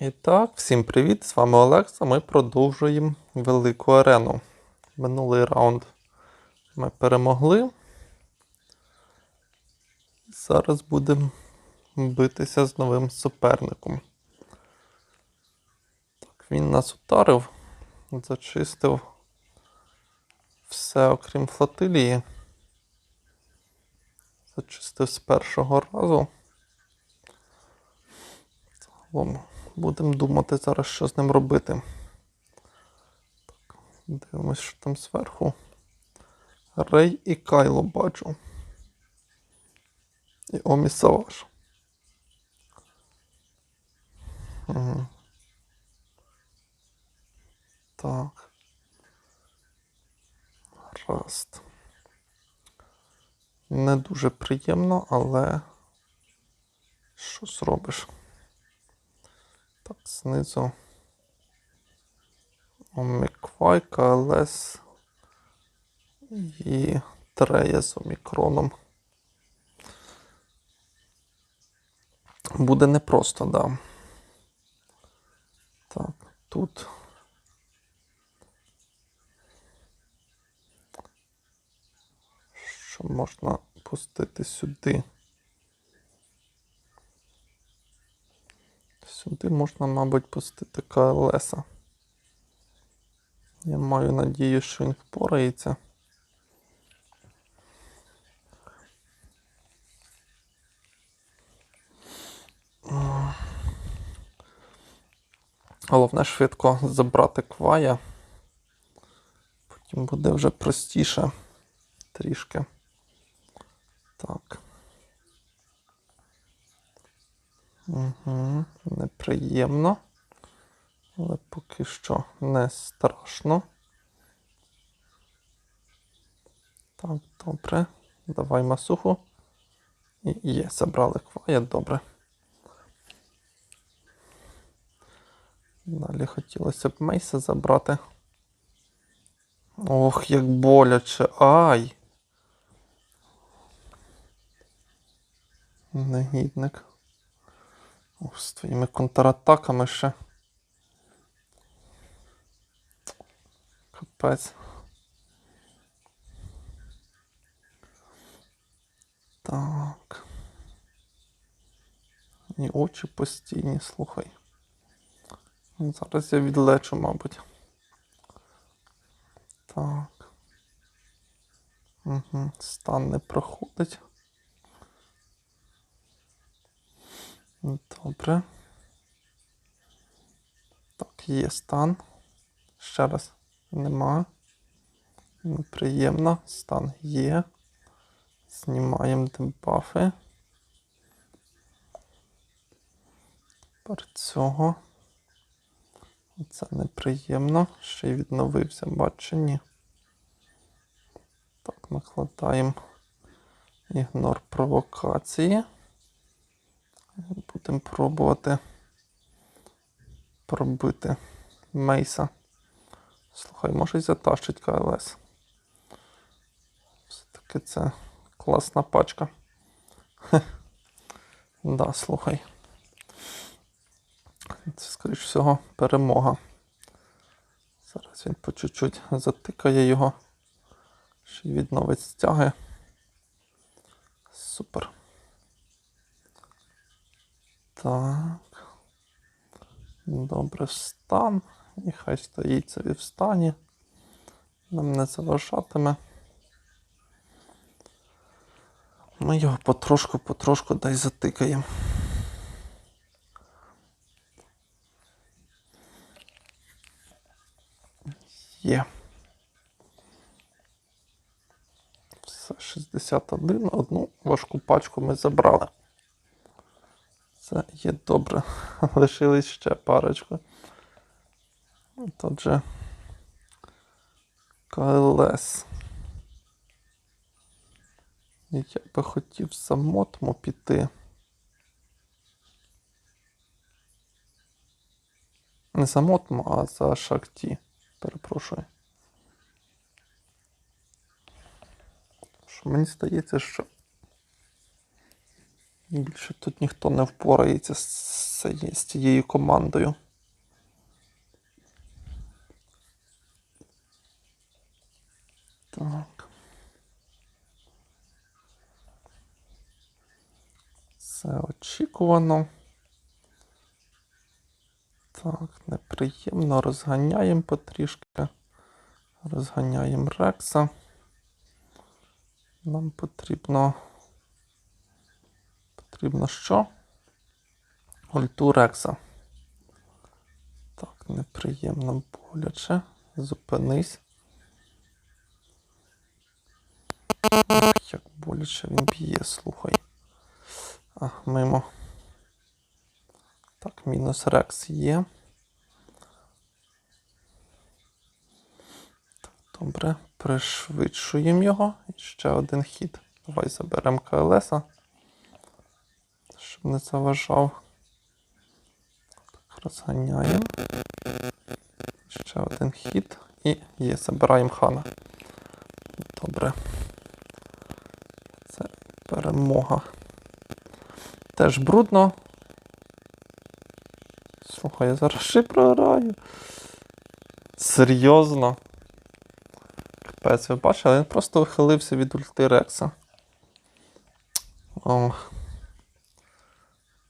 І так, всім привіт! З вами Олекса. Ми продовжуємо велику арену. Минулий раунд ми перемогли. Зараз будемо битися з новим суперником. Так, він нас ударив, зачистив все окрім флотилії. Зачистив з першого разу. Загалом будемо думати зараз, що з ним робити. Так, дивимось, що там зверху. Рей і Кайло бачу. І Омі Саваш. Угу. Так. Раст. Не дуже приємно, але що зробиш? Так, знизу. Оміквай, КЛС і Трея з омікроном. Буде непросто, да. Так, тут. Що можна пустити сюди? Сюди можна, мабуть, пустити КЛС. Я маю надію, що він впорається. Головне швидко забрати квая. Потім буде вже простіше трішки. Так. Угу, неприємно. Але поки що не страшно. Так, добре. Давай масуху. І є, забрали квая, добре. Далі хотілося б Мейса забрати. Ох, як боляче. Ай! Негідник. Ох, з твоїми контратаками ще. Капець. Так. І очі постійні, слухай. Зараз я відлечу, мабуть. Так. Угу. Стан не проходить. Добре. Так, є стан. Ще раз нема. Неприємно. Стан є. Знімаємо дебафи. Тепер цього. Це неприємно. Ще й відновився, бачу, ні. Так, накладаємо ігнор провокації. Будемо пробувати пробити Мейса. Слухай, може й затащить КЛС. Все-таки це класна пачка. Хе. Да, слухай. Це, скоріш всього, перемога. Зараз він по чуть-чуть затикає його. Ще й відновить стяги. Супер. Так. Добре, встан. І хай стоїть собі в стані. Нам не заважатиме. Ми його потрошку-потрошку дай затикаємо. Є. Все, 61. Одну важку пачку ми забрали. Це є добре. Лишились ще парочку. Тут же КЛС. Я би хотів за мотмо піти. Не за мотмо, а за шахті. Перепрошую. Що мені здається, що більше тут ніхто не впорається з цією- командою. Так. Це очікувано. Так, неприємно. Розганяємо потрішки. Розганяємо Рекса. Нам потрібно. Потрібно що? Ульту Рекса. Так, неприємно боляче. Зупинись. Як боляче він б'є, слухай. А, мимо. Так, мінус Рекс є. Добре, пришвидшуємо його. І ще один хід. Давай заберемо КЛС, щоб не заважав. Так, розганяємо. Ще один хід. І є, забираємо хана. Добре. Це перемога. Теж брудно. Слухай, я зараз ще програю. Серйозно. Капець, ви бачили, він просто ухилився від ульти Рекса. О.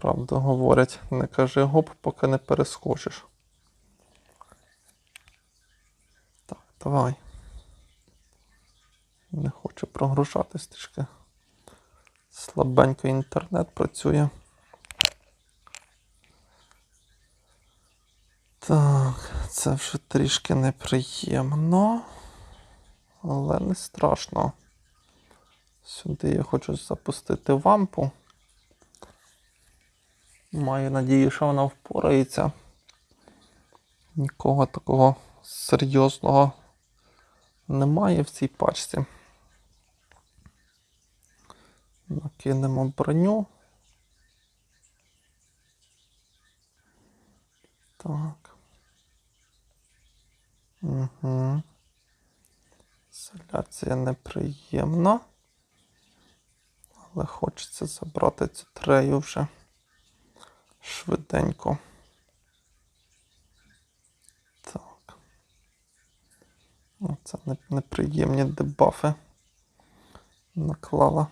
Правду говорять, не кажи гоп, поки не перескочиш. Так, давай. Не хочу прогружатись трішки. Слабенько інтернет працює. Так, це вже трішки неприємно, але не страшно. Сюди я хочу запустити вампу. Маю надію, що вона впорається. Нікого такого серйозного немає в цій пачці. Накинемо броню. Так. Угу. Ізоляція неприємна. Але хочеться забрати цю трею вже швиденько. Так. Оце неприємні дебафи наклала.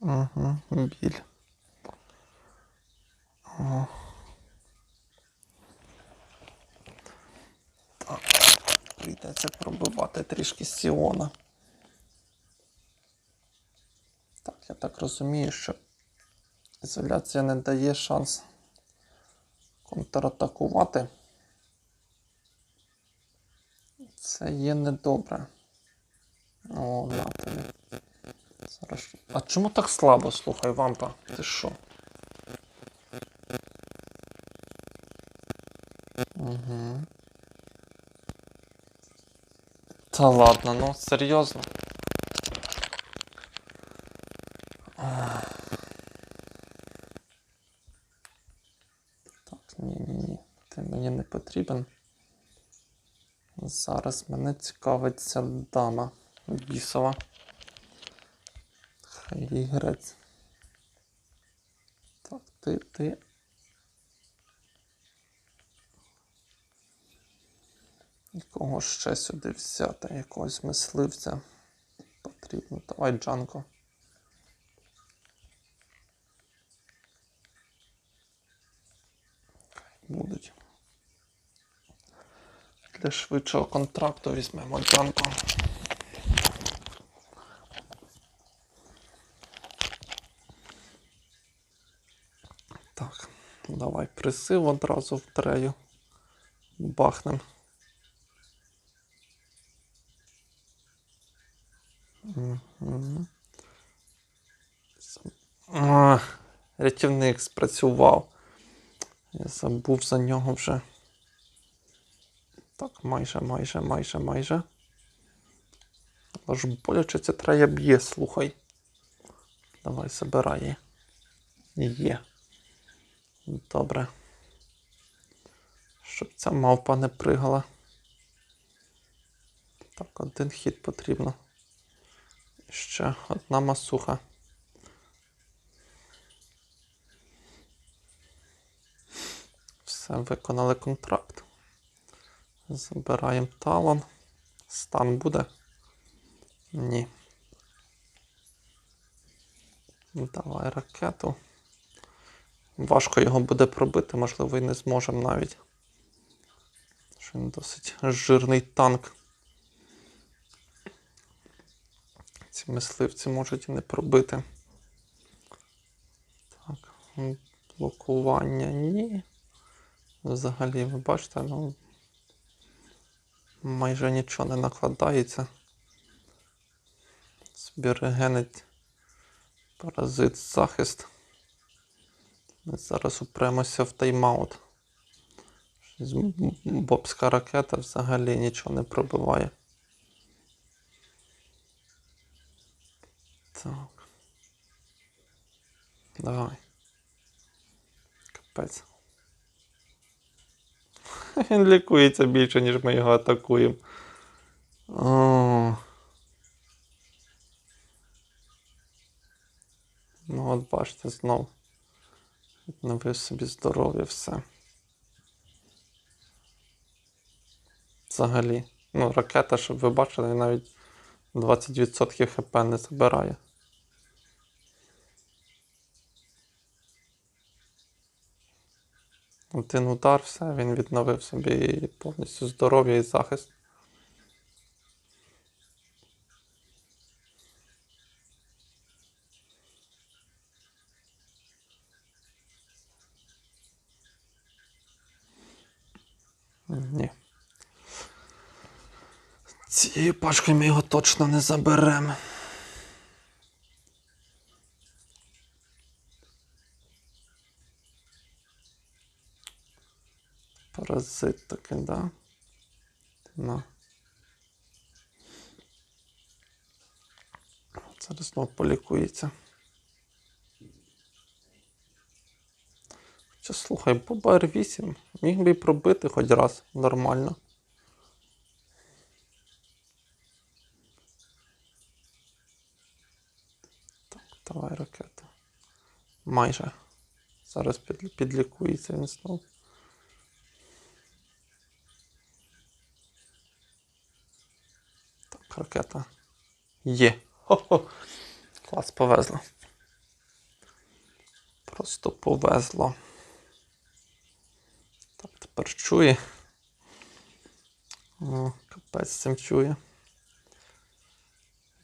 Угу, біль. О. Так, прийдеться пробивати трішки Сіона. Так, я так розумію, що ізоляція не дає шанс контратакувати. Це є недобре. О, на тобі. Зараз. А чому так слабо, слухай, вампа? Ти що? Угу. Та ладно, ну серйозно. Ах. Так, ні, ні, ні. Ти мені не потрібен. Зараз мене цікавить ця дама бісова. Хай грець. Так, ти, ти. І кого ще сюди взяти? Якогось мисливця потрібно. Давай Джанко. Будуть. Для швидшого контракту візьмемо Джанко. Так, давай присив одразу в трею. Бахнем. А, Рятівник спрацював. Я забув за нього вже. Майже, майже, майже, майже. Але ж боляче ця трея б'є, слухай. Давай, забирай. Є. Добре. Щоб ця мавпа не пригала. Так, один хід потрібно. Ще одна масуха. Все, виконали контракт. Забираємо талон. Стан буде? Ні. Давай ракету. Важко його буде пробити, можливо, і не зможемо навіть. Що він досить жирний танк. Ці мисливці можуть і не пробити. Так, блокування ні. Взагалі, ви бачите, ну майже нічого не накладається. Зберегенить паразит захист. Ми зараз упремося в тайм-аут. Бобська ракета взагалі нічого не пробиває. Так. Давай. Капець. Він лікується більше, ніж ми його атакуємо. Ну, от бачите, знов. Відновив собі здоров'я, все. Взагалі. Ну, ракета, щоб ви бачили, навіть 20% хп не забирає. Один удар, все, він відновив собі повністю здоров'я і захист. Ні. Цією пачкою ми його точно не заберемо. Паразит таки, да? На. Зараз знову полікується. Хоча слухай, Боба R8 міг би пробити хоч раз нормально. Так, давай ракету. Майже. Зараз підлікується він знову. Так, ракета. Є. Хо-хо. Клас повезло. Просто повезло. Так, тепер чує. О, капець цим чує.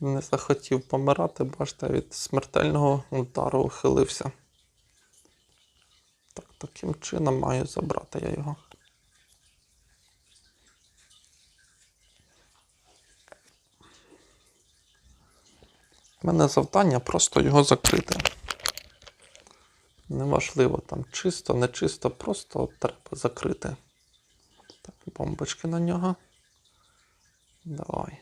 Не захотів помирати, бачите, від смертельного удару ухилився. Так, таким чином маю забрати я його. У мене завдання просто його закрити. Неважливо, там чисто, не чисто, просто треба закрити. Так, бомбочки на нього. Давай.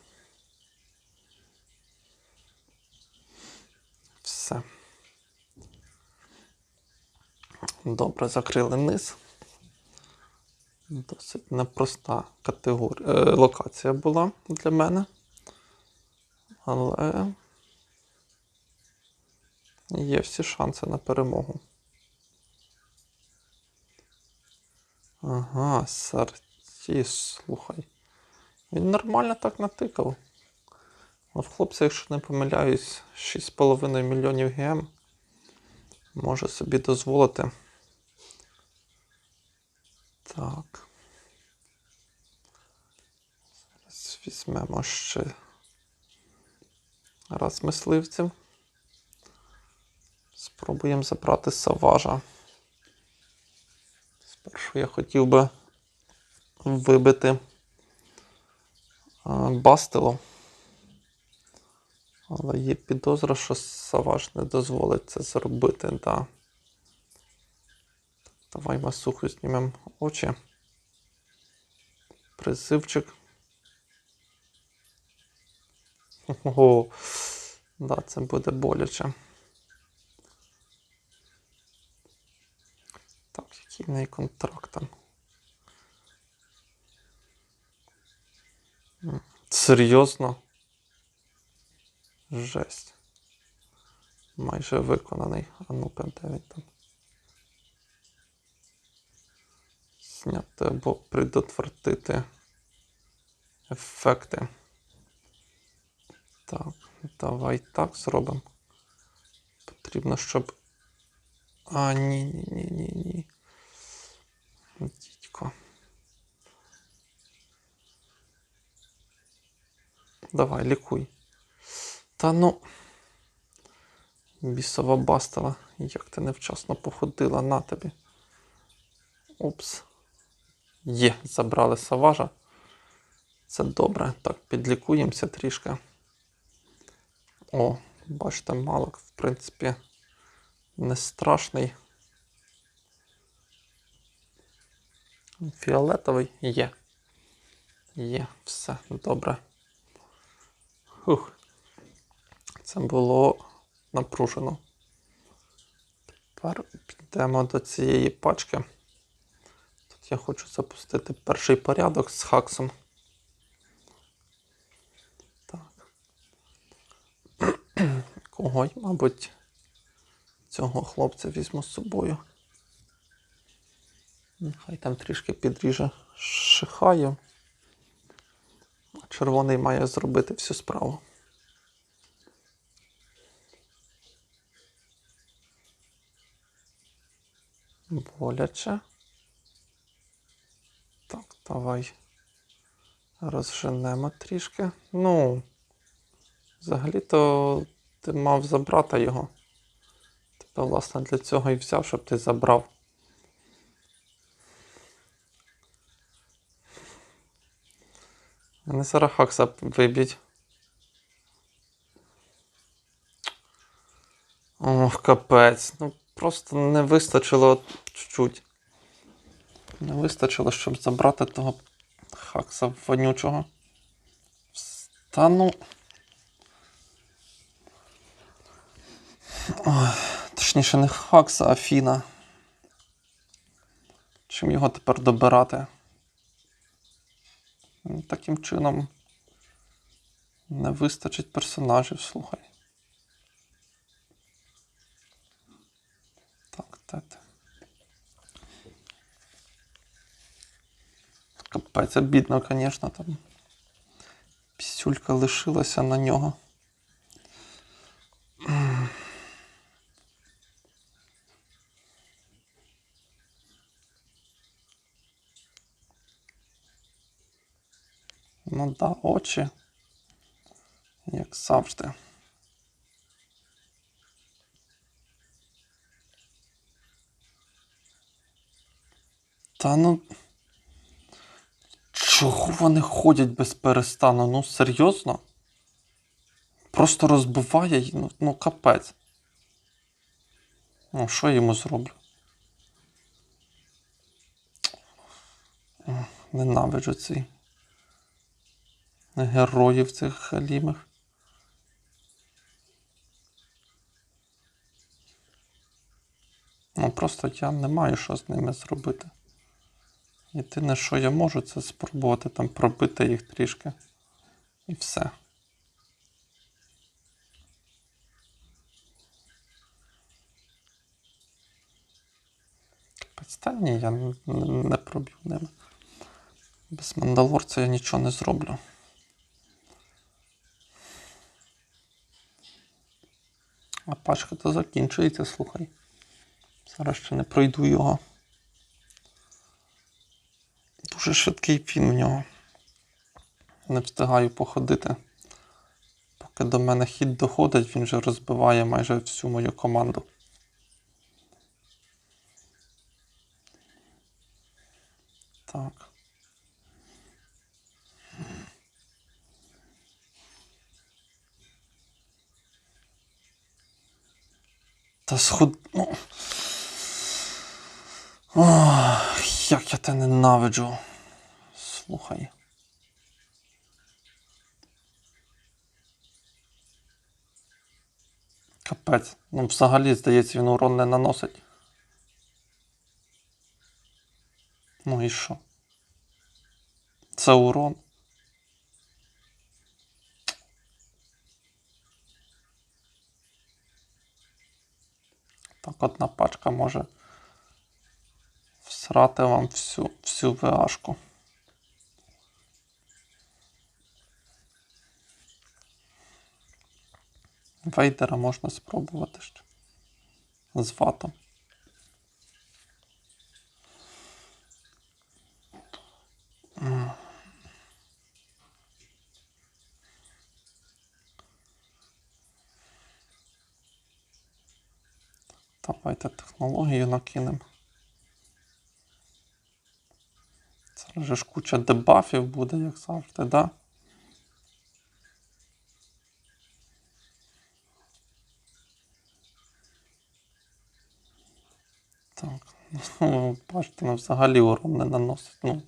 Все. Добре, закрили низ. Досить непроста категорія, е, локація була для мене. Але є всі шанси на перемогу. Ага, Сарті, слухай. Він нормально так натикав. От хлопця, якщо не помиляюсь, 6,5 мільйонів ГМ може собі дозволити. Так. Зараз візьмемо ще раз мисливців. Спробуємо забрати Саважа. Спершу я хотів би вибити Бастило. Але є підозра, що Саваж не дозволить це зробити, да. Давай масуху знімемо очі. Призивчик. Ого, да, це буде боляче. Так, який в неї контракт там? Серйозно? Жесть. Майже виконаний. А ну-ка, де він там? Зняти або предотвратити ефекти. Так, давай так зробимо. Потрібно, щоб. А, ні, ні, ні, ні, ні. Дідько. Давай, лікуй. Та ну. Бісова бастила. Як ти невчасно походила на тобі. Упс. Є, забрали саважа. Це добре. Так, підлікуємося трішки. О, бачите, малок, в принципі, не страшний. Фіолетовий є. Є, все добре. Ух. Це було напружено. Тепер підемо до цієї пачки. Тут я хочу запустити перший порядок з хаксом. Так. Кого, й, мабуть, цього хлопця візьму з собою. Нехай там трішки підріже шихаю. Червоний має зробити всю справу. Боляче. Так, давай розженемо трішки. Ну, взагалі-то ти мав забрати його. Тебе, власне, для цього і взяв, щоб ти забрав. Вони зараз Хакса виб'ють. Ох, капець. Ну просто не вистачило чуть-чуть. Не вистачило, щоб забрати того Хакса вонючого. Та ну. Ой, точніше, не Хакса, а Фіна. Чим його тепер добирати? Таким чином не вистачить персонажів, слухай. Так, так. Капець, обідно, звісно, там. Пісюлька лишилася на нього. Да, очі. Як завжди. Та ну. Чого вони ходять без перестану? Ну, серйозно? Просто розбиває, ну, ну капець. Ну, що я йому зроблю? Ненавиджу цей героїв цих галімих. Ну просто я не маю що з ними зробити. Єдине, що я можу, це спробувати там пробити їх трішки. І все. Та ні, я не проб'ю ними. Без мандалорця я нічого не зроблю. А пачка то закінчується, слухай. Зараз ще не пройду його. Дуже швидкий фін в нього. Не встигаю походити. Поки до мене хід доходить, він вже розбиває майже всю мою команду. Так. Та сход. Ну... Ох, як я тебе ненавиджу. Слухай. Капець. Ну, взагалі, здається, він урон не наносить. Ну і що? Це урон. Так, одна пачка може всрати вам всю, всю ВАшку. Вейдера можна спробувати ще. З ватом. М. Давайте технологію накинемо. Зараз же ж куча дебафів буде, як завжди, да? Так, ну, бачите, ну, взагалі урон не наносить. Ну,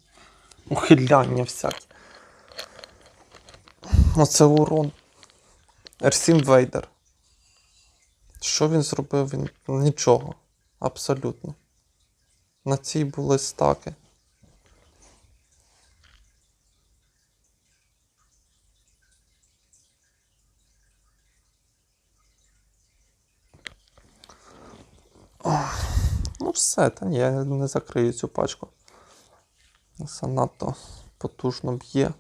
ухиляння всякі. Оце урон. R7 Вейдер. Що він зробив? Він нічого. Абсолютно. На цій були стаки. Ну все, та ні, я не закрию цю пачку. Занадто потужно б'є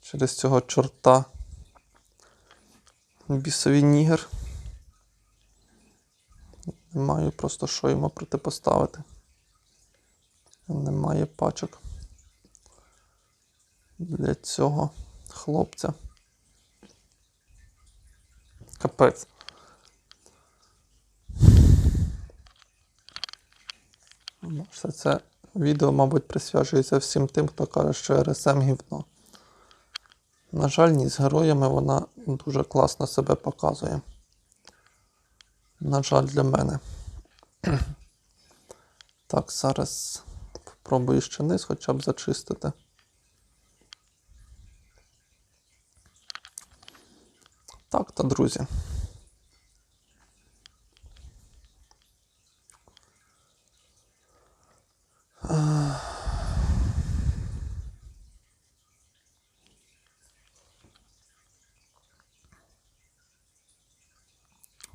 через цього чорта. Бісовий нігер. Не маю просто що йому протипоставити. Немає пачок для цього хлопця. Капець. Ну, Все це відео, мабуть, присвячується всім тим, хто каже, що РСМ гівно. На жаль, ні, з героями вона дуже класно себе показує. На жаль, для мене. Так, зараз спробую ще низ хоча б зачистити. Так, та друзі.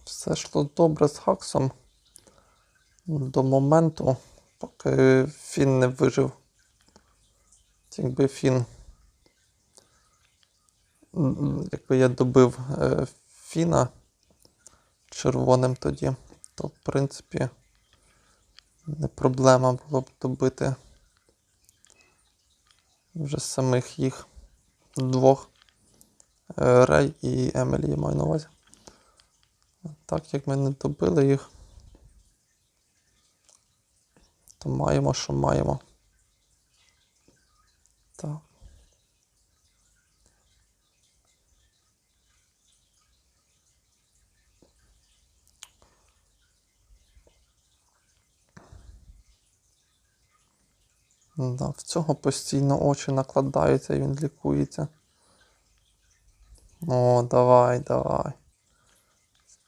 Все йшло добре з Хаксом до моменту, поки Фін не вижив. Якби Фін. Якби я добив е, Фіна червоним тоді, то в принципі не проблема було б добити вже самих їх двох. Е, Рей і Емілі я маю на увазі. Так як ми не добили їх, то маємо, що маємо. Так. Да, в цього постійно очі накладаються і він лікується. О, давай, давай.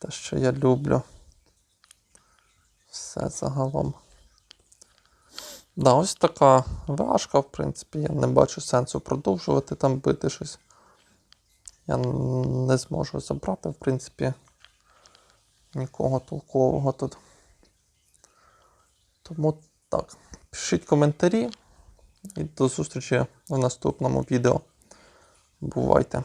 Те, що я люблю. Все загалом. Да, ось така важка, в принципі, я не бачу сенсу продовжувати там бити щось. Я не зможу забрати, в принципі, нікого толкового тут. Тому так. Пишіть коментарі і до зустрічі в наступному відео. Бувайте!